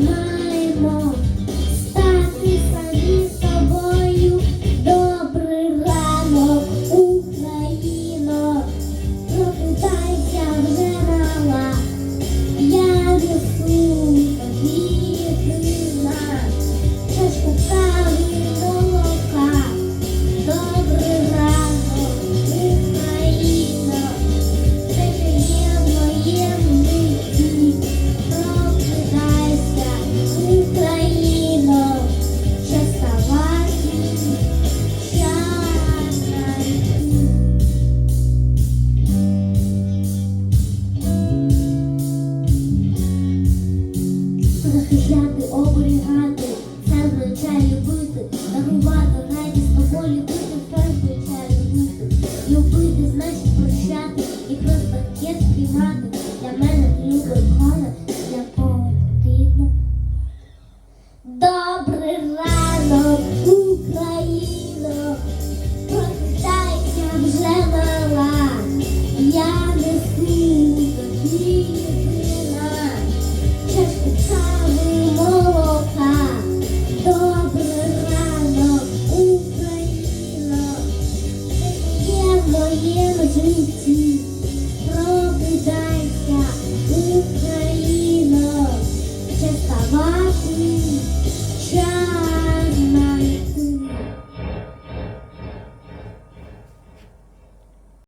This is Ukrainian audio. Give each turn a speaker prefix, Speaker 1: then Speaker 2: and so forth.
Speaker 1: love. захищати, оберігати, це означає любити, дарувати, радісно, полюбити, все чаю любити. Любити значить прощати і просто є сприймати. Для мене ти любить хана, для кого ти йде. Добрий ранок, Україно, вже мала, я не сну.